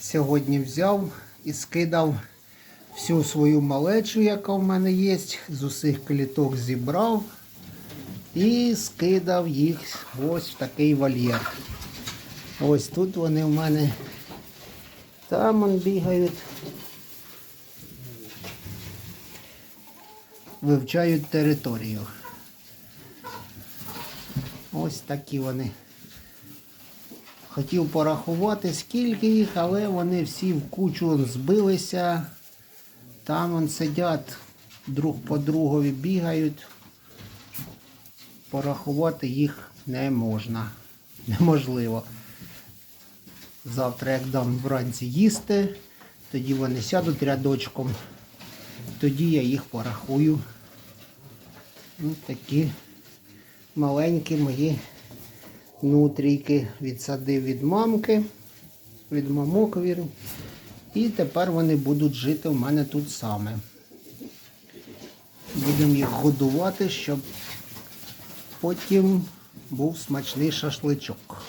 Сьогодні взяв і скидав всю свою малечу, яка в мене є, з усіх кліток зібрав і скидав їх ось в такий вольєр. Ось тут вони в мене там он бігають. Вивчають територію. Ось такі вони. Хотів порахувати, скільки їх, але вони всі в кучу збилися. Там он сидять, друг по другові бігають. Порахувати їх не можна. Неможливо. Завтра, як дам вранці їсти, тоді вони сядуть рядочком. Тоді я їх порахую. Ось такі маленькі мої нутрійки відсадив від мамки, від мамок віру. І тепер вони будуть жити в мене тут саме. Будемо їх годувати, щоб потім був смачний шашличок.